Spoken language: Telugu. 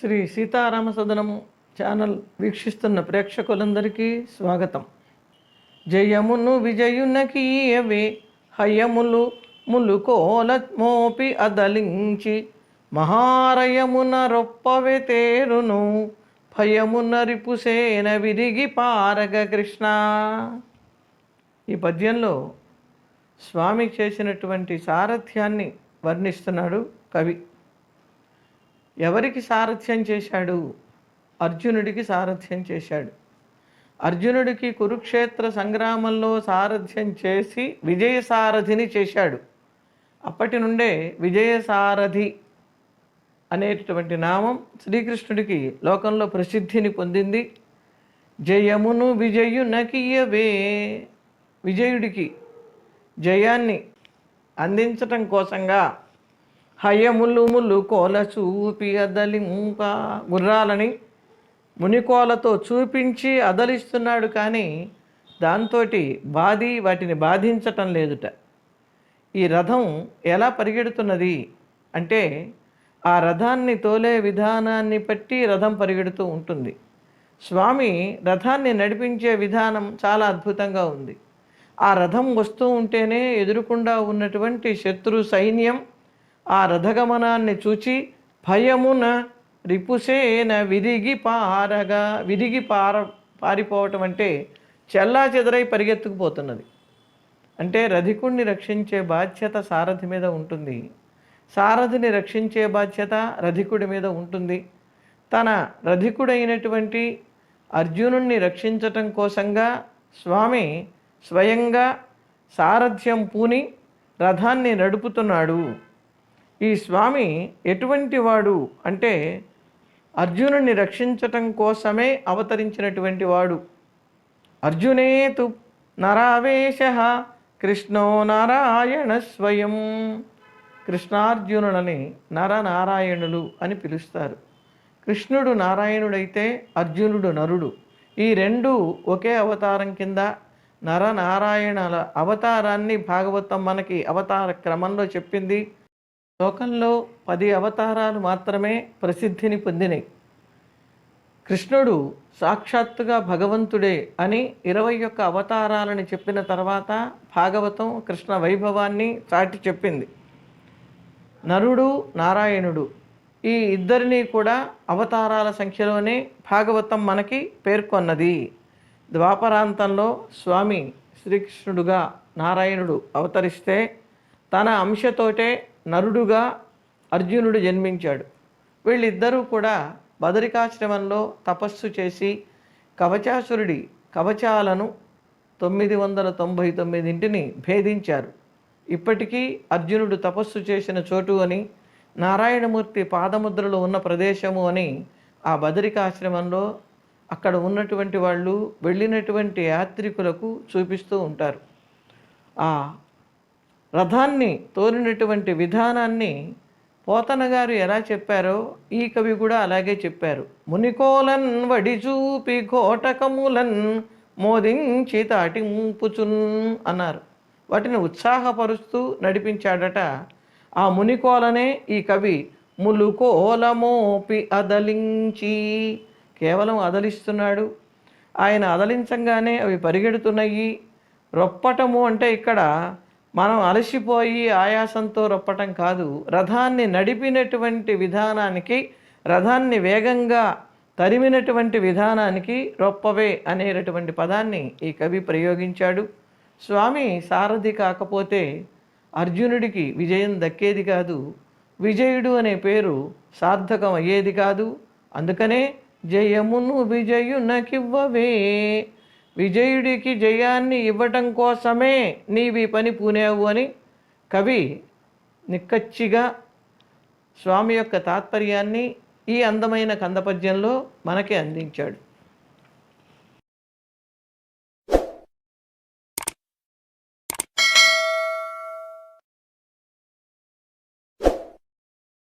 శ్రీ సీతారామ సదనము ఛానల్ వీక్షిస్తున్న ప్రేక్షకులందరికీ స్వాగతం. జయమును విజయునకీయవే హయములు ములుకోల మోపి అదలించి మహారయమున రొప్పవే తేరును భయమున రిపుసేన విరిగి పారగ కృష్ణ. ఈ పద్యంలో స్వామి చేసినటువంటి సారథ్యాన్ని వర్ణిస్తున్నాడు కవి. ఎవరికి సారథ్యం చేశాడు? అర్జునుడికి సారథ్యం చేశాడు. అర్జునుడికి కురుక్షేత్ర సంగ్రామంలో సారథ్యం చేసి విజయసారథిని చేశాడు. అప్పటి నుండే విజయసారథి అనేటటువంటి నామం శ్రీకృష్ణుడికి లోకంలో ప్రసిద్ధిని పొందింది. జయమును విజయునకియవే. విజయుడికి జయాన్ని అందించటం కోసంగా హయములు ములు కోల చూపి అదలింప గుర్రాలని మునికోలతో చూపించి అదలిస్తున్నాడు కానీ దాంతో బాధి వాటిని బాధించటం లేదుట. ఈ రథం ఎలా పరిగెడుతున్నది? అంటే ఆ రథాన్ని తోలే విధానాన్ని బట్టి రథం పరిగెడుతూ ఉంటుంది. స్వామి రథాన్ని నడిపించే విధానం చాలా అద్భుతంగా ఉంది. ఆ రథం వస్తూ ఉంటేనే ఎదురుకుండా ఉన్నటువంటి శత్రు సైన్యం ఆ రథగమనాన్ని చూచి భయమున రిపుసేన విరిగి పారగా విరిగి పార పారిపోవటం అంటే చెల్లా చెదరై పరిగెత్తుకుపోతున్నది. అంటే రధికుణ్ణి రక్షించే బాధ్యత సారథి మీద ఉంటుంది. సారథిని రక్షించే బాధ్యత రధికుడి మీద ఉంటుంది. తన రధికుడైనటువంటి అర్జునుణ్ణి రక్షించటం కోసంగా స్వామి స్వయంగా సారథ్యం పూని రథాన్ని నడుపుతున్నాడు. ఈ స్వామి ఎటువంటి వాడు అంటే అర్జునుడిని రక్షించటం కోసమే అవతరించినటువంటి వాడు. అర్జునేతు నరావేశ కృష్ణో నారాయణ స్వయం. కృష్ణార్జునులని నరనారాయణులు అని పిలుస్తారు. కృష్ణుడు నారాయణుడైతే అర్జునుడు నరుడు. ఈ రెండు ఒకే అవతారం కింద నరనారాయణల అవతారాన్ని భాగవతం మనకి అవతార క్రమంలో చెప్పింది. లోకంలో పది అవతారాలు మాత్రమే ప్రసిద్ధిని పొందినాయి. కృష్ణుడు సాక్షాత్తుగా భగవంతుడే అని ఇరవై ఒక్క అవతారాలని చెప్పిన తర్వాత భాగవతం కృష్ణ వైభవాన్ని చాటి చెప్పింది. నరుడు నారాయణుడు ఈ ఇద్దరినీ కూడా అవతారాల సంఖ్యలోనే భాగవతం మనకి పేర్కొన్నది. ద్వాపరాంతంలో స్వామి శ్రీకృష్ణుడుగా నారాయణుడు అవతరిస్తే తన అంశతోటే నరుడుగా అర్జునుడు జన్మించాడు. వీళ్ళిద్దరూ కూడా బదరికాశ్రమంలో తపస్సు చేసి కవచాసురుడి కవచాలను తొమ్మిది వందల తొంభై తొమ్మిదింటిని భేదించారు. ఇప్పటికీ అర్జునుడు తపస్సు చేసిన చోటు అని నారాయణమూర్తి పాదముద్రలు ఉన్న ప్రదేశము అని ఆ బదరికాశ్రమంలో అక్కడ ఉన్నటువంటి వాళ్ళు వెళ్ళినటువంటి యాత్రికులకు చూపిస్తూ ఉంటారు. ఆ రథాన్ని తోలినటువంటి విధానాన్ని పోతన గారు ఎలా చెప్పారో ఈ కవి కూడా అలాగే చెప్పారు. మునికోలన్ వడిచూపి కోటకములన్ మోదించి తాటింపుచున్ అన్నారు. వాటిని ఉత్సాహపరుస్తూ నడిపించాడట ఆ మునికోలనే ఈ కవి. ములుకోలమోపి అదలించి కేవలం అదలిస్తున్నాడు. ఆయన అదలించంగానే అవి పరిగెడుతున్నాయి. రొప్పటము అంటే ఇక్కడ మనం అలసిపోయి ఆయాసంతో రొప్పటం కాదు. రథాన్ని నడిపినటువంటి విధానానికి రథాన్ని వేగంగా తరిమినటువంటి విధానానికి రొప్పవే అనేటటువంటి పదాన్ని ఈ కవి ప్రయోగించాడు. స్వామి సారథి కాకపోతే అర్జునుడికి విజయం దక్కేది కాదు. విజయుడు అనే పేరు సార్థకం అయ్యేది కాదు. అందుకనే జయమును విజయునకివ్వవే. విజయుడికి జయాన్ని ఇవ్వటం కోసమే నీవి పని పూనేవు అని కవి నిక్కచ్చిగా స్వామి యొక్క తాత్పర్యాన్ని ఈ అందమైన కందపద్యంలో మనకి అందించాడు.